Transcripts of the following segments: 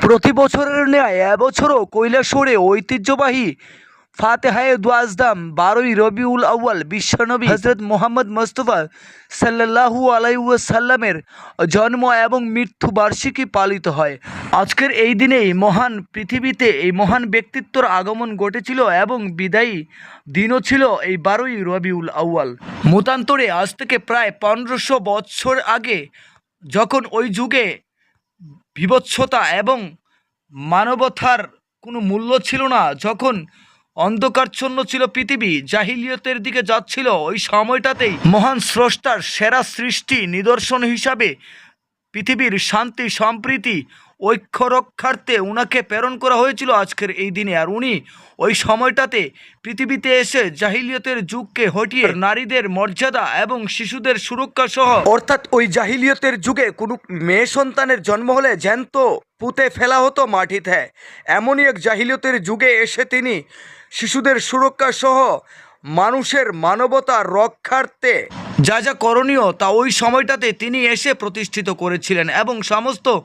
প্রতি বছরের ন্যায় এবছরও কৈলাসরে ঐতিহ্যবাহী ফাতেহায়ে দুয়াজদাম বারোই রবিউল আউয়াল বিশ্বনবী হজরত মোহাম্মদ মোস্তফা সাল্লাহু আলাইসাল্লামের জন্ম এবং মৃত্যু বার্ষিকী পালিত হয়। আজকের এই দিনেই মহান পৃথিবীতে এই মহান ব্যক্তিত্বর আগমন ঘটেছিল এবং বিদায়ী দিনও ছিল এই বারোই রবিউল আউয়াল। মতান্তরে আজ থেকে প্রায় পনেরোশো বৎসর আগে যখন ওই যুগে বিভৎসতা এবং মানবতার কোনো মূল্য ছিল না। যখন অন্ধকারচ্ছন্ন ছিল পৃথিবী, জাহিলিয়তের দিকে যাচ্ছিল, ওই সময়টাতেই মহান স্রষ্টার সেরা সৃষ্টি নিদর্শন হিসাবে পৃথিবীর শান্তি, সম্প্রীতি ঐক্য রক্ষার্থে উনাকে প্রেরণ করা হয়েছিল আজকের এই দিনে। আর উনি ওই সময়টাতে পৃথিবীতে এসে জাহিলিয়তের যুগকে হটিয়ে নারীদের মর্যাদা এবং শিশুদের সুরক্ষা সহ অর্থাৎ ওই জাহিলিয়তের যুগে কোনো মেয়ে সন্তানের জন্ম হলে জ্যান্ত পুঁতে ফেলা হতো মাটিতে। এমনই এক জাহিলিয়তের যুগে এসে তিনি শিশুদের সুরক্ষা সহ মানুষের মানবতা রক্ষার্থে। যা যা করণীয় তা ওই সময়টাতে তিনি এসে প্রতিষ্ঠিত করেছিলেন এবং সমস্ত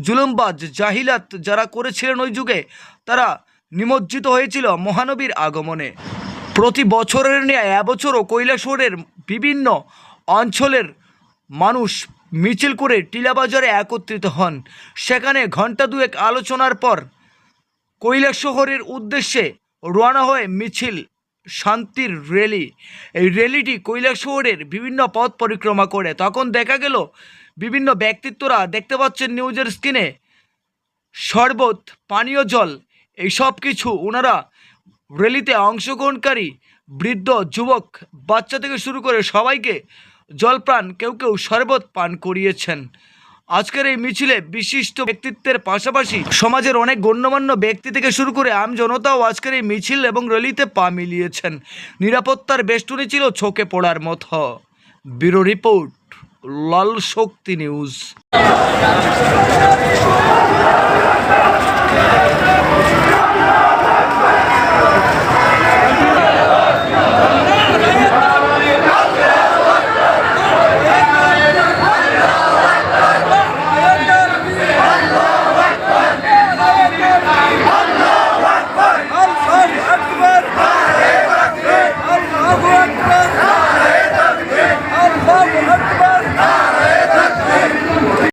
জুলুমবাজ, জাহিলাত যারা করেছিলেন ওই যুগে, তারা নিমজ্জিত হয়েছিল মহানবীর আগমনে। প্রতি বছরের ন্যায় এবছরও কৈলাসরের বিভিন্ন অঞ্চলের মানুষ মিছিল করে টিলাবাজারে একত্রিত হন। সেখানে ঘণ্টা দুয়েক আলোচনার পর কৈলাস শহরের উদ্দেশ্যে রওনা হয়ে মিছিল শান্তির র্যালি এই র্যালিটি শহরের বিভিন্ন পথ পরিক্রমা করে। তখন দেখা গেল, বিভিন্ন ব্যক্তিত্বরা দেখতে পাচ্ছেন নিউজের স্ক্রিনে শরবত, পানীয় জল, এই সব কিছু ওনারা র্যালিতে অংশগ্রহণকারী, বৃদ্ধ, যুবক, বাচ্চা থেকে শুরু করে সবাইকে জলপ্রাণ, কেউ কেউ শরবত পান করিয়েছেন। আজকের এই মিছিলে বিশিষ্ট ব্যক্তিত্বের পাশাপাশি সমাজের অনেক গণ্যমান্য ব্যক্তি থেকে শুরু করে আম জনতাও আজকের এই মিছিল এবং র্যালিতে পা মিলিয়েছেন। নিরাপত্তার বেষ্টনী ছিল চোখে পড়ার মতো। Bureau report, Lal Shakti news.